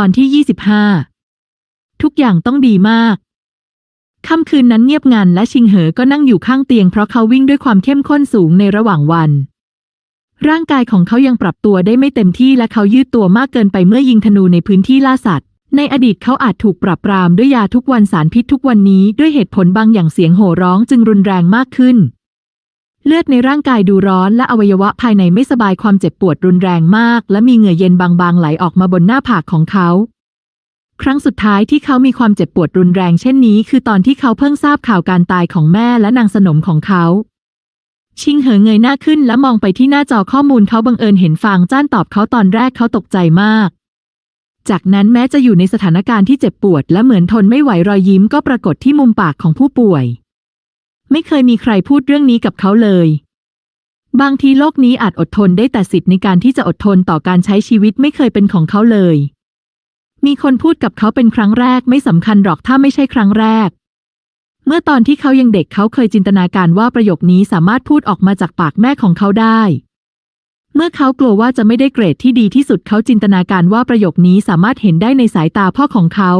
ตอนที่ 25 ทุกอย่างต้องดีมาก ค่ำคืนนั้นเงียบงันและชิงเหอก็นั่งอยู่ข้างเตียงเพราะเขาวิ่งด้วยความเข้มข้นสูงในระหว่างวัน ร่างกายของเขายังปรับตัวได้ไม่เต็มที่และเขายืดตัวมากเกินไปเมื่อยิงธนูในพื้นที่ล่าสัตว์ ในอดีตเขาอาจถูกปรับปรามด้วยยาทุกวันสารพิษทุกวันนี้ด้วยเหตุผลบางอย่างเสียงโห่ร้องจึงรุนแรงมากขึ้น เลือดในร่างกายดูร้อนและอวัยวะภายในไม่สบายความเจ็บปวดรุนแรงมาก และมีเหงื่อเย็นบางๆ ไหลออกมาบนหน้าผากของเขา ครั้งสุดท้ายที่เขามีความเจ็บปวดรุนแรงเช่นนี้ คือตอนที่เขาเพิ่งทราบข่าวการตายของแม่และนางสนมของเขา ชิงเหอเงยหน้าขึ้นและมองไปที่หน้าจอข้อมูลเขาบังเอิญเห็นฟางจ้านตอบเขาตอนแรกเขาตกใจมาก จากนั้นแม้จะอยู่ในสถานการณ์ที่เจ็บปวด และเหมือนทนไม่ไหวรอยยิ้มก็ปรากฏที่มุมปากของผู้ป่วย ไม่เคยมีใครพูดเรื่องนี้กับเขาเลย บางทีโลกนี้อาจอดทนได้แต่สิทธิ์ในการที่จะอดทนต่อการใช้ชีวิตไม่เคยเป็นของเขาเลย มีคนพูดกับเขาเป็นครั้งแรกไม่สำคัญหรอกถ้าไม่ใช่ครั้งแรก เมื่อตอนที่เขายังเด็กเขาเคยจินตนาการว่าประโยคนี้สามารถพูดออกมาจากปากแม่ของเขาได้ เมื่อเขากลัวว่าจะไม่ได้เกรดที่ดีที่สุดเขาจินตนาการว่าประโยคนี้สามารถเห็นได้ในสายตาพ่อของเขา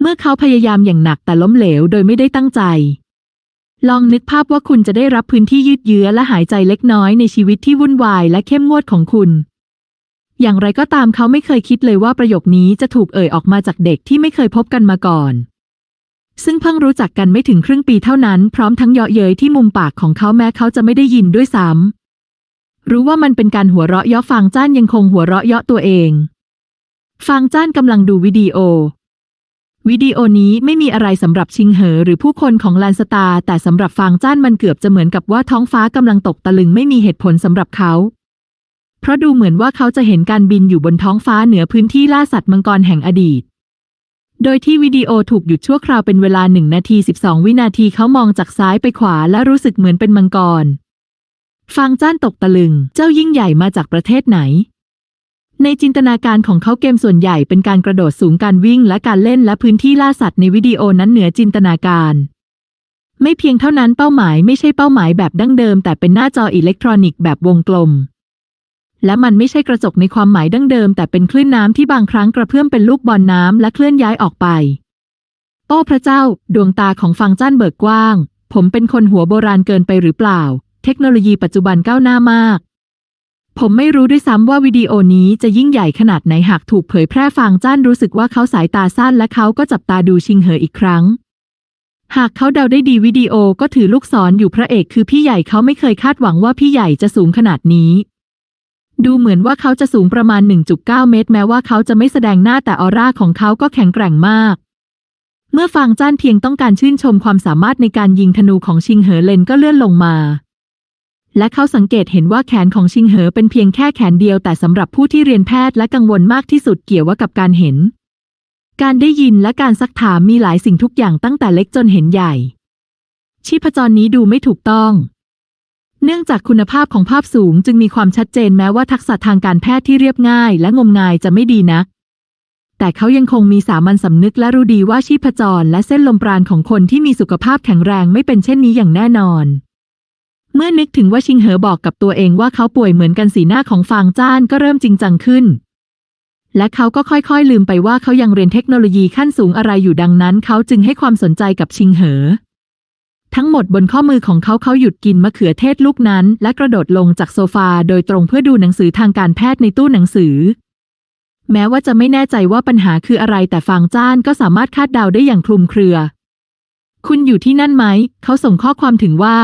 เมื่อเขาพยายามอย่างหนักแต่ล้มเหลวโดยไม่ได้ตั้งใจ ลองนึกภาพว่าคุณจะได้รับพื้นที่ยืดเยื้อและหายใจเล็กน้อยในชีวิตที่วุ่นวายและเข้มงวดของคุณ อย่างไรก็ตามเขาไม่เคยคิดเลยว่าประโยคนี้จะถูกเอ่ยออกมาจากเด็กที่ไม่เคยพบกันมาก่อน ซึ่งเพิ่งรู้จักกันไม่ถึงครึ่งปีเท่านั้น พร้อมทั้งเยาะเย้ยที่มุมปากของเขาแม้เขาจะไม่ได้ยินด้วยซ้ำรู้ว่ามันเป็นการหัวเราะเยาะฟางจ้านยังคงหัวเราะเยาะตัวเองฟางจ้านกำลังดูวิดีโอ วิดีโอนี้ไม่มีอะไรสำหรับชิงเหอหรือผู้คนของแลนสตาร์แต่สำหรับฟางจ้านมันเกือบจะเหมือนกับว่าท้องฟ้ากำลังตกตะลึงไม่มีเหตุผลสำหรับเขา เพราะดูเหมือนว่าเขาจะเห็นการบินอยู่บนท้องฟ้าเหนือพื้นที่ล่าสัตว์มังกรแห่งอดีต โดยที่วิดีโอถูกหยุดชั่วคราวเป็นเวลาหนึ่งนาที12วินาทีเขามองจากซ้ายไปขวาและรู้สึกเหมือนเป็นมังกรฟางจ้านตกตะลึง เจ้ายิ่งใหญ่มาจากประเทศไหน ในจินตนาการของเขาเกมส่วนใหญ่เป็นการกระโดดสูงการวิ่งและการเล่นและพื้นที่ล่าสัตว์ในวิดีโอนั้นเหนือจินตนาการ ไม่เพียงเท่านั้นเป้าหมายไม่ใช่เป้าหมายแบบดั้งเดิม แต่เป็นหน้าจออิเล็กทรอนิกส์แบบวงกลม และมันไม่ใช่กระจกในความหมายดั้งเดิม แต่เป็นคลื่นน้ำที่บางครั้งกระเพื่อมเป็นลูกบอลน้ำและเคลื่อนย้ายออกไป โอ้พระเจ้า ดวงตาของฟังจ้านเบิกกว้าง ผมเป็นคนหัวโบราณเกินไปหรือเปล่า เทคโนโลยีปัจจุบันก้าวหน้ามาก ผมไม่รู้ด้วยซ้ำว่าวิดีโอนี้จะยิ่งใหญ่ขนาดไหนหากถูกเผยแพร่ฟางจ้านรู้สึกว่าเขาสายตาสั้นและเขาก็จับตาดูชิงเหออีกครั้ง หากเขาเดาได้ดีวิดีโอก็ถือลูกศรออยู่พระเอกคือพี่ใหญ่เขาไม่เคยคาดหวังว่าพี่ใหญ่จะสูงขนาดนี้ ดูเหมือนว่าเขาจะสูงประมาณ 1.9 เมตร แม้ว่าเขาจะไม่แสดงหน้าแต่ออร่าของเขาก็แข็งแกร่งมาก เมื่อฟางจ้านเพียงต้องการชื่นชมความสามารถในการยิงธนูของชิงเหอเลนก็เลื่อนลงมา และเขาสังเกตเห็นว่าแขนของชิงเหอเป็นเพียงแค่แขนเดียวแต่สำหรับผู้ที่เรียนแพทย์และกังวลมากที่สุดเกี่ยวกับการเห็น การได้ยินและการซักถามมีหลายสิ่งทุกอย่างตั้งแต่เล็กจนเห็นใหญ่ ชีพจรนี้ดูไม่ถูกต้อง เนื่องจากคุณภาพของภาพสูงจึงมีความชัดเจนแม้ว่าทักษะทางการแพทย์ที่เรียบง่ายและงมงายจะไม่ดีนัก แต่เขายังคงมีสามัญสำนึกและรู้ดีว่าชีพจรและเส้นลมปราณของคนที่มีสุขภาพแข็งแรงไม่เป็นเช่นนี้อย่างแน่นอน เมื่อนึกถึงว่าชิงเหอบอกกับตัวเองว่าเขาป่วยเหมือนกันสีหน้าของฟางจ้านก็เริ่มจริงจังขึ้น และเขาก็ค่อยๆ ลืมไปว่าเขายังเรียนเทคโนโลยีขั้นสูงอะไรอยู่ดังนั้น เขาจึงให้ความสนใจกับชิงเหอ ทั้งหมดบนข้อมือของเขาเขาหยุดกินมะเขือเทศลูกนั้น และกระโดดลงจากโซฟาโดยตรงเพื่อดูหนังสือทางการแพทย์ในตู้หนังสือ แม้ว่าจะไม่แน่ใจว่าปัญหาคืออะไรแต่ฟางจ้านก็สามารถคาดเดาได้อย่างคลุมเครือคุณอยู่ที่นั่นไหม เขาส่งข้อความถึงว่า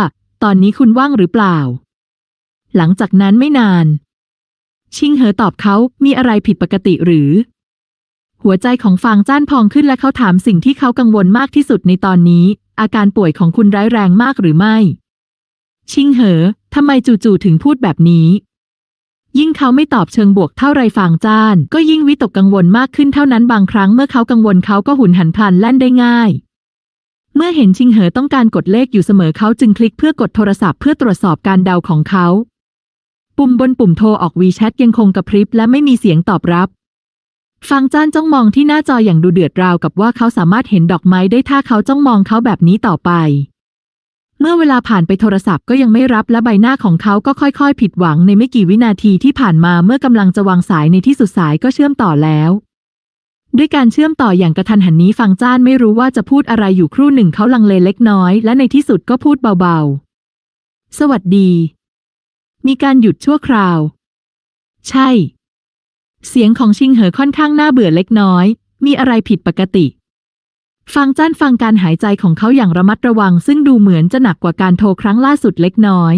ตอนนี้คุณว่างหรือเปล่า หลังจากนั้นไม่นาน ชิงเหอตอบเขามีอะไรผิดปกติหรือ หัวใจของฟางจ้านพองขึ้นและเขาถามสิ่งที่เขากังวลมากที่สุดในตอนนี้ อาการป่วยของคุณร้ายแรงมากหรือไม่ ชิงเหอทำไมจู่ๆถึงพูดแบบนี้ ยิ่งเขาไม่ตอบเชิงบวกเท่าไรฟางจ้าน ก็ยิ่งวิตกกังวลมากขึ้นเท่านั้นบางครั้งเมื่อเขากังวลเขาก็หุนหันพลันแล่นได้ง่าย เมื่อเห็นชิงเหอต้องการกดเลขอยู่เสมอเขาจึงคลิกเพื่อกดโทรศัพท์เพื่อตรวจสอบการเดาของเขา ปุ่มบนปุ่มโทรออกวีแชทยังคงกระพริบและไม่มีเสียงตอบรับฟางจ้านจ้องมองที่หน้าจออย่างดูเดือดราวกับว่าเขาสามารถเห็นดอกไม้ได้ถ้าเขาจ้องมองเขาแบบนี้ต่อไป เมื่อเวลาผ่านไปโทรศัพท์ก็ยังไม่รับและใบหน้าของเขาก็ค่อยๆ ผิดหวังในไม่กี่วินาทีที่ผ่านมาเมื่อกำลังจะวางสายในที่สุดสายก็เชื่อมต่อแล้ว ด้วยการเชื่อมต่ออย่างกระทันหันนี้ฟังจ้านไม่รู้ว่าจะพูดอะไรอยู่ครู่หนึ่งเขาลังเลเล็กน้อย และในที่สุดก็พูดเบาๆ สวัสดี มีการหยุดชั่วคราว ใช่ เสียงของชิงเหอค่อนข้างน่าเบื่อเล็กน้อย มีอะไรผิดปกติ ฟังจ้านฟังการหายใจของเขาอย่างระมัดระวัง ซึ่งดูเหมือนจะหนักกว่าการโทรครั้งล่าสุดเล็กน้อย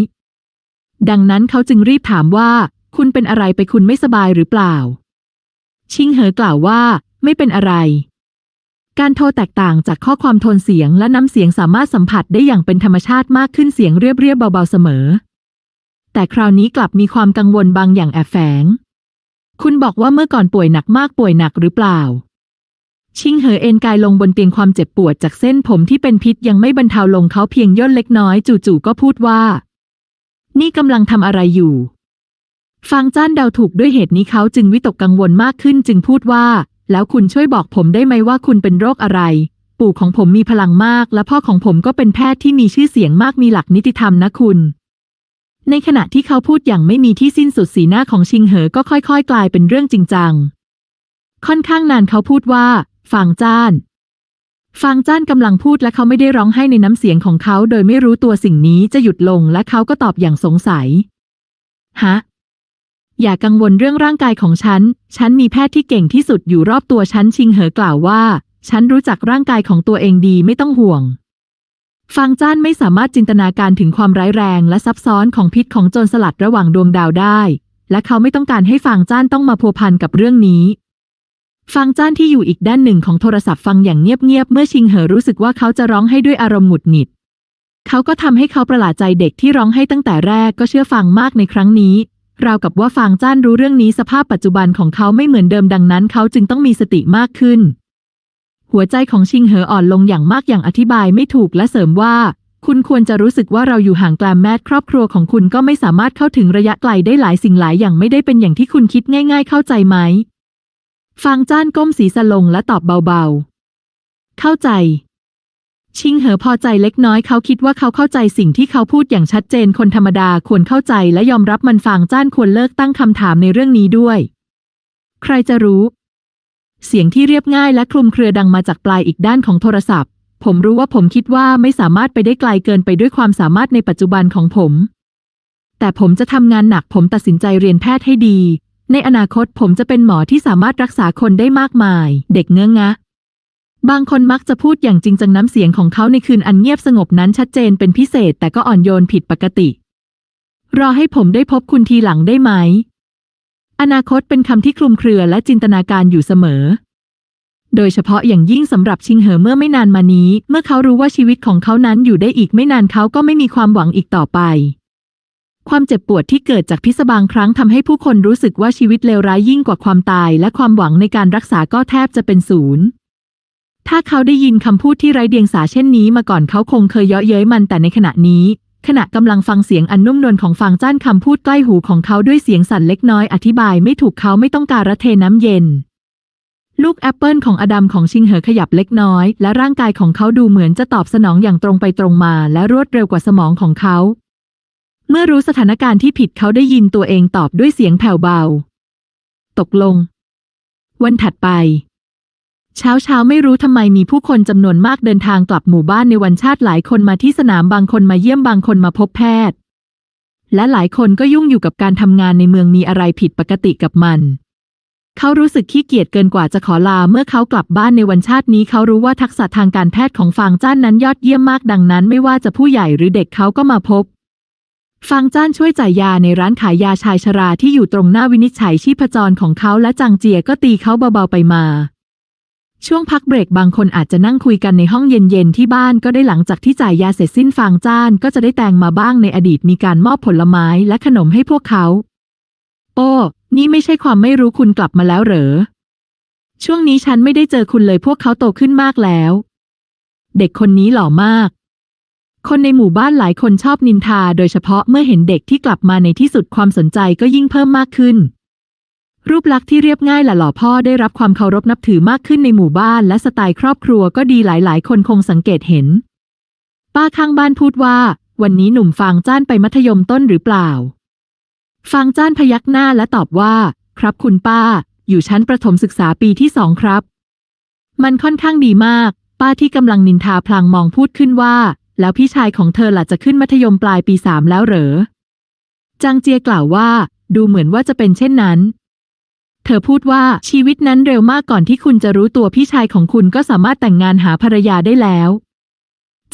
ดังนั้นเขาจึงรีบถามว่า คุณเป็นอะไรไปคุณไม่สบายหรือเปล่า ชิงเหอกล่าวว่า ไม่เป็นอะไร การโทรแตกต่างจากข้อความโทนเสียงและน้ำเสียงสามารถสัมผัสได้อย่างเป็นธรรมชาติมากขึ้นเสียงเรียบๆเบาๆเสมอ แต่คราวนี้กลับมีความกังวลบางอย่างแอบแฝง คุณบอกว่าเมื่อก่อนป่วยหนักมากป่วยหนักหรือเปล่า ชิงเหอเอ็นกายลงบนเตียงความเจ็บปวดจากเส้นผมที่เป็นพิษยังไม่บรรเทาลงเขาเพียงย่นเล็กน้อยจู่ๆก็พูดว่า นี่กำลังทำอะไรอยู่ฟังจ้านเดาถูกด้วยเหตุนี้เขาจึงวิตกกังวลมากขึ้นจึงพูดว่า แล้วคุณช่วยบอกผมได้ไหมว่าคุณเป็นโรคอะไร ปู่ของผมมีพลังมาก และพ่อของผมก็เป็นแพทย์ที่มีชื่อเสียงมากมีหลักนิติธรรมนะคุณ ในขณะที่เขาพูดอย่างไม่มีที่สิ้นสุดสีหน้าของชิงเหอก็ค่อยๆ กลายเป็นเรื่องจริงจัง ค่อนข้างนานเขาพูดว่า ฟางจ้านฟางจ้านกำลังพูดและเขาไม่ได้ร้องไห้ในน้ำเสียงของเขา โดยไม่รู้ตัวสิ่งนี้จะหยุดลงและเขาก็ตอบอย่างสงสัย ฮะ อย่ากังวลเรื่องร่างกายของฉัน ฉันมีแพทย์ที่เก่งที่สุดอยู่รอบตัวฉันชิงเหอกล่าวว่า ฉันรู้จักร่างกายของตัวเองดีไม่ต้องห่วง ฟางจ้านไม่สามารถจินตนาการถึงความร้ายแรงและซับซ้อนของพิษของโจรสลัดระหว่างดวงดาวได้ และเขาไม่ต้องการให้ฟางจ้านต้องมาพัวพันกับเรื่องนี้ฟางจ้านที่อยู่อีกด้านหนึ่งของโทรศัพท์ฟังอย่างเงียบๆ เมื่อชิงเหอรู้สึกว่าเขาจะร้องให้ด้วยอารมณ์หงุดหงิด เขาก็ทำให้เขาประหลาดใจเด็กที่ร้องให้ตั้งแต่แรกก็เชื่อฟังมากในครั้งนี้ ราวกับว่าฟางจ้านรู้เรื่องนี้สภาพปัจจุบันของเขาไม่เหมือนเดิมดังนั้น เขาจึงต้องมีสติมากขึ้น หัวใจของชิงเหออ่อนลงอย่างมากอย่างอธิบายไม่ถูกและเสริมว่า คุณควรจะรู้สึกว่าเราอยู่ห่างไกลแม้ครอบครัวของคุณก็ไม่สามารถเข้าถึงระยะไกลได้หลายสิ่งหลายอย่างไม่ได้เป็นอย่างที่คุณคิดง่าย ๆ เข้าใจไหมฟางจ้านก้มศีรษะลงและตอบเบาๆ เข้าใจ ชิงเหอพอใจเล็กน้อยเขาคิดว่าเขาเข้าใจสิ่งที่เขาพูดอย่างชัดเจนคนธรรมดาควรเข้าใจและยอมรับมันฟางจ้านควรเลิกตั้งคำถามในเรื่องนี้ด้วย ใครจะรู้ เสียงที่เรียบง่ายและคลุมเครือดังมาจากปลายอีกด้านของโทรศัพท์ ผมรู้ว่าผมคิดว่าไม่สามารถไปได้ไกลเกินไปด้วยความสามารถในปัจจุบันของผม แต่ผมจะทำงานหนักผมตัดสินใจเรียนแพทย์ให้ดี ในอนาคตผมจะเป็นหมอที่สามารถรักษาคนได้มากมาย เด็กเงื้องะ บางคนมักจะพูดอย่างจริงจังน้ำเสียงของเขาในคืนอันเงียบสงบนั้นชัดเจนเป็นพิเศษแต่ก็อ่อนโยนผิดปกติ รอให้ผมได้พบคุณทีหลังได้ไหม อนาคตเป็นคำที่คลุมเครือและจินตนาการอยู่เสมอ โดยเฉพาะอย่างยิ่งสำหรับชิงเหอเมื่อไม่นานมานี้ เมื่อเขารู้ว่าชีวิตของเขานั้นอยู่ได้อีกไม่นานเขาก็ไม่มีความหวังอีกต่อไป ความเจ็บปวดที่เกิดจากพิษบางครั้งทำให้ผู้คนรู้สึกว่าชีวิตเลวร้ายยิ่งกว่าความตาย และความหวังในการรักษาก็แทบจะเป็นศูนย์ ถ้าเขาได้ยินคำพูดที่ไร้เดียงสาเช่นนี้มาก่อนเขาคงเคยเยาะเย้ยมันแต่ในขณะนี้ ขณะกำลังฟังเสียงอันนุ่มนวลของฟางจ้านคำพูดใกล้หูของเขาด้วยเสียงสั่นเล็กน้อยอธิบายไม่ถูกเขาไม่ต้องการระเทน้ำเย็น ลูกแอปเปิลของอดัมของชิงเหอขยับเล็กน้อย และร่างกายของเขาดูเหมือนจะตอบสนองอย่างตรงไปตรงมา และรวดเร็วกว่าสมองของเขา เมื่อรู้สถานการณ์ที่ผิดเขาได้ยินตัวเองตอบด้วยเสียงแผ่วเบา ตกลง วันถัดไป เช้าเช้าไม่รู้ทำไมมีผู้คนจำนวนมากเดินทางกลับหมู่บ้านในวันชาติหลายคนมาที่สนามบางคนมาเยี่ยมบางคนมาพบแพทย์ และหลายคนก็ยุ่งอยู่กับการทำงานในเมืองมีอะไรผิดปกติกับมัน เขารู้สึกขี้เกียจเกินกว่าจะขอลาเมื่อเขากลับบ้านในวันชาตินี้ เขารู้ว่าทักษะทางการแพทย์ของฟางจ้านนั้นยอดเยี่ยมมากดังนั้น ไม่ว่าจะผู้ใหญ่หรือเด็กเขาก็มาพบฟางจ้านช่วยจ่ายยาในร้านขายยาชายชราที่อยู่ตรงหน้าวินิจฉัยชีพจรของเขาและจางเจียก็ตีเขาเบาๆไปมา ช่วงพักเบรกบางคนอาจจะนั่งคุยกันในห้องเย็นๆที่บ้านก็ได้หลังจากที่จ่ายยาเสร็จสิ้นฟางจ้านก็จะได้แตงมาบ้างในอดีตมีการมอบผลไม้และขนมให้พวกเขา โอ้นี่ไม่ใช่ความไม่รู้คุณกลับมาแล้วเหรอ ช่วงนี้ฉันไม่ได้เจอคุณเลยพวกเขาโตขึ้นมากแล้ว เด็กคนนี้หล่อมาก คนในหมู่บ้านหลายคนชอบนินทา โดยเฉพาะเมื่อเห็นเด็กที่กลับมาในที่สุดความสนใจก็ยิ่งเพิ่มมากขึ้น รูปลักษณ์ที่เรียบง่ายและหล่อพ่อได้รับความเคารพนับถือมากขึ้นในหมู่บ้านและสไตล์ครอบครัวก็ดีหลาย ๆ คนคงสังเกตเห็น ป้าข้างบ้านพูดว่า วันนี้หนุ่มฟางจ้านไปมัธยมต้นหรือเปล่า ฟางจ้านพยักหน้าและตอบว่า ครับคุณป้า อยู่ชั้นประถมศึกษาปีที่สองครับ มันค่อนข้างดีมาก ป้าที่กำลังนินทาพลางมองพูดขึ้นว่า แล้วพี่ชายของเธอล่ะจะขึ้นมัธยมปลายปีสามแล้วเหรอจางเจียกล่าวว่า ดูเหมือนว่าจะเป็นเช่นนั้น เธอพูดว่าชีวิตนั้นเร็วมากก่อนที่คุณจะรู้ตัวพี่ชายของคุณก็สามารถแต่งงานหาภรรยาได้แล้ว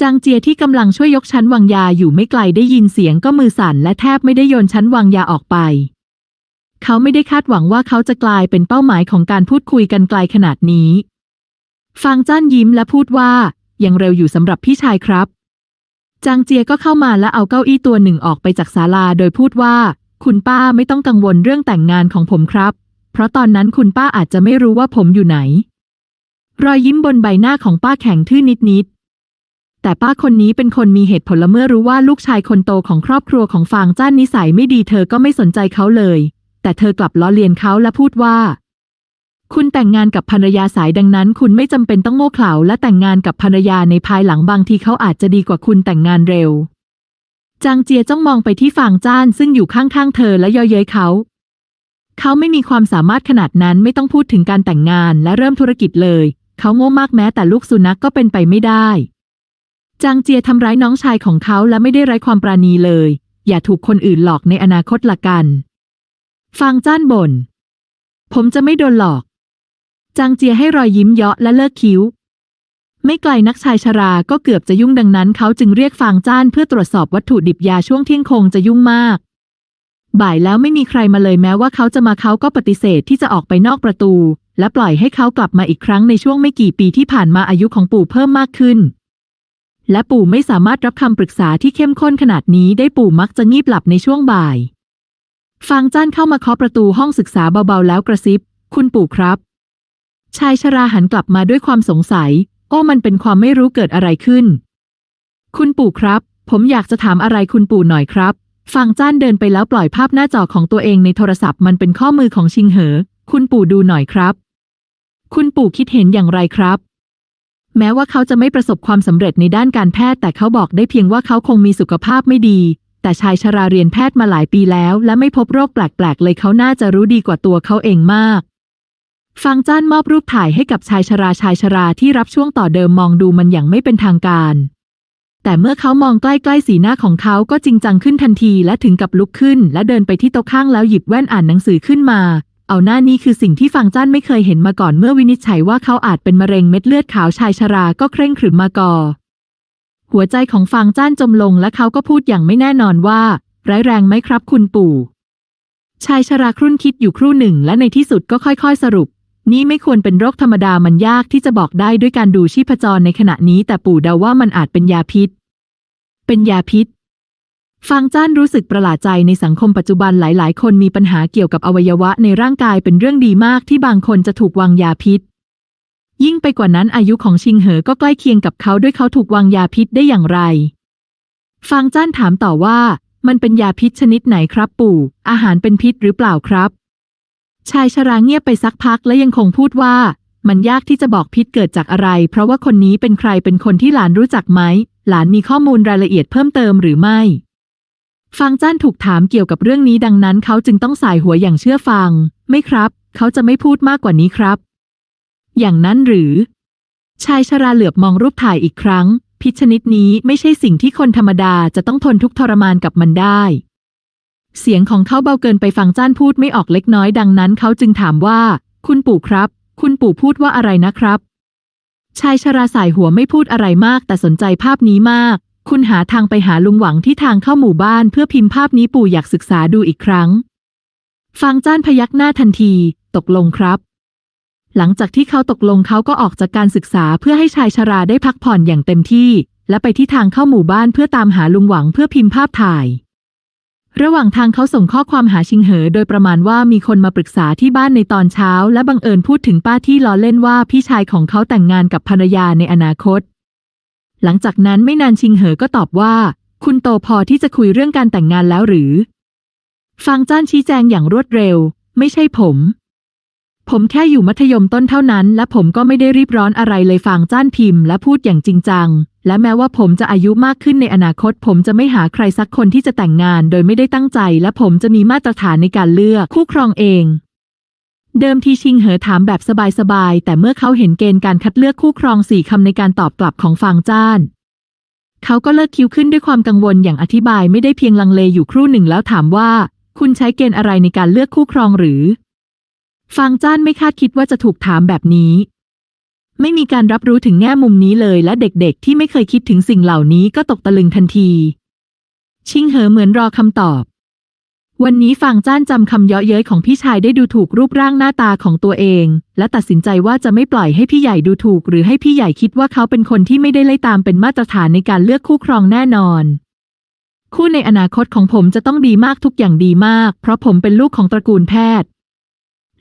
จางเจียที่กำลังช่วยยกชั้นวางยาอยู่ไม่ไกลได้ยินเสียงก็มือสั่นและแทบไม่ได้โยนชั้นวางยาออกไป เขาไม่ได้คาดหวังว่าเขาจะกลายเป็นเป้าหมายของการพูดคุยกันไกลขนาดนี้ ฟางจ้านยิ้มและพูดว่ายังเร็วอยู่สำหรับพี่ชายครับ จางเจียก็เข้ามาและเอาเก้าอี้ตัวหนึ่งออกไปจากศาลาโดยพูดว่า คุณป้าไม่ต้องกังวลเรื่องแต่งงานของผมครับ ราะตอนนั้นคุณป้าอาจจะไม่รู้ว่าผมอยู่ไหน รอยยิ้มบนใบหน้าของป้าแข็งทื่อนิดๆ แต่ป้าคนนี้เป็นคนมีเหตุผลละเมื่อรู้ว่าลูกชายคนโตของครอบครัวของฟางจ้านนิสัยไม่ดีเธอก็ไม่สนใจเขาเลย แต่เธอกลับล้อเลียนเขาและพูดว่า คุณแต่งงานกับภรรยาสายดังนั้น คุณไม่จำเป็นต้องโง่เขลาและแต่งงานกับภรรยาในภายหลังบางทีเขาอาจจะดีกว่าคุณแต่งงานเร็วจางเจียจ้องมองไปที่ฟางจ้านซึ่งอยู่ข้างๆเธอและย่อเย้ยเขา เขาไม่มีความสามารถขนาดนั้นไม่ต้องพูดถึงการแต่งงานและเริ่มธุรกิจเลย เขาโง่มากแม้แต่ลูกสุนัขก็เป็นไปไม่ได้ จางเจียทำร้ายน้องชายของเขาและไม่ได้ไร้ความปราณีเลย อย่าถูกคนอื่นหลอกในอนาคตละกัน ฟางจ้านบน่น ผมจะไม่โดนหลอก จางเจียให้รอยยิ้มเยาะและเลิกคิ้ว ไม่ไกลนักชายชราก็เกือบจะยุ่งดังนั้น เขาจึงเรียกฟางจ้านเพื่อตรวจสอบวัตถุดิบยาช่วงเที่ยงคงจะยุ่งมาก บ่ายแล้วไม่มีใครมาเลยแม้ว่าเขาจะมาเขาก็ปฏิเสธที่จะออกไปนอกประตู และปล่อยให้เขากลับมาอีกครั้งในช่วงไม่กี่ปีที่ผ่านมาอายุของปู่เพิ่มมากขึ้น และปู่ไม่สามารถรับคำปรึกษาที่เข้มข้นขนาดนี้ได้ปู่มักจะงีบหลับในช่วงบ่าย ฟางจ้านเข้ามาเคาะประตูห้องศึกษาเบาๆแล้วกระซิบ คุณปู่ครับ ชายชราหันกลับมาด้วยความสงสัย โอ้มันเป็นความไม่รู้เกิดอะไรขึ้น คุณปู่ครับ ผมอยากจะถามอะไรคุณปู่หน่อยครับ ฟางจ้านเดินไปแล้วปล่อยภาพหน้าจอของตัวเองในโทรศัพท์มันเป็นข้อมือของชิงเหอ คุณปู่ดูหน่อยครับ คุณปู่คิดเห็นอย่างไรครับ แม้ว่าเขาจะไม่ประสบความสำเร็จในด้านการแพทย์ แต่เขาบอกได้เพียงว่าเขาคงมีสุขภาพไม่ดี แต่ชายชราเรียนแพทย์มาหลายปีแล้ว และไม่พบโรคแปลกๆ เลยเขาน่าจะรู้ดีกว่าตัวเขาเองมากฟางจ้านมอบรูปถ่ายให้กับชายชราชายชราที่รับช่วงต่อเดิมมองดูมันอย่างไม่เป็นทางการ แต่เมื่อเขามองใกล้ๆสีหน้าของเขาก็จริงจังขึ้นทันทีและถึงกับลุกขึ้น และเดินไปที่โต๊ะข้างแล้วหยิบแว่นอ่านหนังสือขึ้นมา เอาหน้านี้คือสิ่งที่ฟางจ้านไม่เคยเห็นมาก่อนเมื่อวินิจฉัยว่าเขาอาจเป็นมะเร็งเม็ดเลือดขาวชายชราก็เคร่งขรึมมากอหัวใจของฟางจ้านจมลงและเขาก็พูดอย่างไม่แน่นอนว่า ร้ายแรงไหมครับคุณปู่ ชายชราครุ่นคิดอยู่ครู่หนึ่ง และในที่สุดก็ค่อย ๆ สรุปนี่ไม่ควรเป็นโรคธรรมดามันยากที่จะบอกได้ด้วยการดูชีพจรในขณะนี้ แต่ปู่เดาว่ามันอาจเป็นยาพิษ เป็นยาพิษ ฟางจ้านรู้สึกประหลาดใจในสังคมปัจจุบันหลาย ๆ คนมีปัญหาเกี่ยวกับอวัยวะในร่างกายเป็นเรื่องดีมากที่บางคนจะถูกวางยาพิษ ยิ่งไปกว่านั้นอายุของชิงเหอก็ใกล้เคียงกับเขาด้วยเขาถูกวางยาพิษได้อย่างไร ฟางจ้านถามต่อว่า มันเป็นยาพิษชนิดไหนครับปู่ อาหารเป็นพิษหรือเปล่าครับ ชายชราเงียบไปสักพักและยังคงพูดว่ามันยากที่จะบอกพิษเกิดจากอะไร เพราะว่าคนนี้เป็นใครเป็นคนที่หลานรู้จักไหม หลานมีข้อมูลรายละเอียดเพิ่มเติมหรือไม่ ฟางจ้านถูกถามเกี่ยวกับเรื่องนี้ดังนั้นเขาจึงต้องสายหัวอย่างเชื่อฟัง ไม่ครับ เขาจะไม่พูดมากกว่านี้ครับ อย่างนั้นหรือ ชายชราเหลือบมองรูปถ่ายอีกครั้ง พิษชนิดนี้ไม่ใช่สิ่งที่คนธรรมดาจะต้องทนทุกข์ทรมานกับมันได้ เสียงของเขาเบาเกินไปฟังจ้านพูดไม่ออกเล็กน้อยดังนั้น เขาจึงถามว่า คุณปู่ครับ คุณปู่พูดว่าอะไรนะครับ ชายชราสายหัวไม่พูดอะไรมาก แต่สนใจภาพนี้มาก คุณหาทางไปหาลุงหวังที่ทางเข้าหมู่บ้านเพื่อพิมพ์ภาพนี้ปู่อยากศึกษาดูอีกครั้งฟังจ้านพยักหน้าทันที ตกลงครับ หลังจากที่เขาตกลงเขาก็ออกจากการศึกษาเพื่อให้ชายชราได้พักผ่อนอย่างเต็มที่ และไปที่ทางเข้าหมู่บ้านเพื่อตามหาลุงหวังเพื่อพิมพ์ภาพถ่าย ระหว่างทางเขาส่งข้อความหาชิงเหอ โดยประมาณว่ามีคนมาปรึกษาที่บ้านในตอนเช้า และบังเอิญพูดถึงป้าที่ล้อเล่นว่าพี่ชายของเขาแต่งงานกับภรรยาในอนาคต หลังจากนั้นไม่นานชิงเหอก็ตอบว่า คุณโตพอที่จะคุยเรื่องการแต่งงานแล้วหรือ ฟังจ้านชี้แจงอย่างรวดเร็ว ไม่ใช่ผม ผมแค่อยู่มัธยมต้นเท่านั้น และผมก็ไม่ได้รีบร้อนอะไรเลยฟังจ้านพิมพ์และพูดอย่างจริงจัง และแม้ว่าผมจะอายุมากขึ้นในอนาคต ผมจะไม่หาใครสักคนที่จะแต่งงาน โดยไม่ได้ตั้งใจ และผมจะมีมาตรฐานในการเลือกคู่ครองเอง เดิมทีชิงเหอถามแบบสบายๆ แต่เมื่อเขาเห็นเกณฑ์การคัดเลือกคู่ครองสี่คำในการตอบกลับของฟางจ้าน เขาก็เลิกคิ้วขึ้นด้วยความกังวลอย่างอธิบายไม่ได้เพียงลังเลอยู่ครู่หนึ่งแล้วถามว่า คุณใช้เกณฑ์อะไรในการเลือกคู่ครองหรือ ฟางจ้านไม่คาดคิดว่าจะถูกถามแบบนี้ ไม่มีการรับรู้ถึงแง่มุมนี้เลยและเด็กๆ ที่ไม่เคยคิดถึงสิ่งเหล่านี้ก็ตกตะลึงทันที ชิงเหอเหมือนรอคำตอบ วันนี้ฟางจ้านจำคำเยาะเย้ยของพี่ชายได้ดูถูกรูปร่างหน้าตาของตัวเอง และตัดสินใจว่าจะไม่ปล่อยให้พี่ใหญ่ดูถูก หรือให้พี่ใหญ่คิดว่าเขาเป็นคนที่ไม่ได้ไล่ตามเป็นมาตรฐานในการเลือกคู่ครองแน่นอนคู่ในอนาคตของผมจะต้องดีมากทุกอย่างดีมาก เพราะผมเป็นลูกของตระกูลแพทย์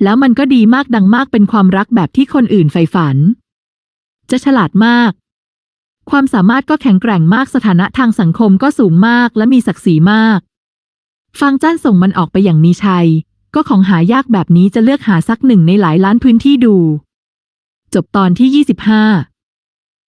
แล้วมันก็ดีมากดังมากเป็นความรักแบบที่คนอื่นใฝ่ฝัน จะฉลาดมาก ความสามารถก็แข็งแกร่งมากสถานะทางสังคมก็สูงมากและมีศักดิ์ศรีมาก ฟังจ้านส่งมันออกไปอย่างมีชัย ก็ของหายากแบบนี้จะเลือกหาสักหนึ่งในหลายล้านพื้นที่ดู จบตอนที่25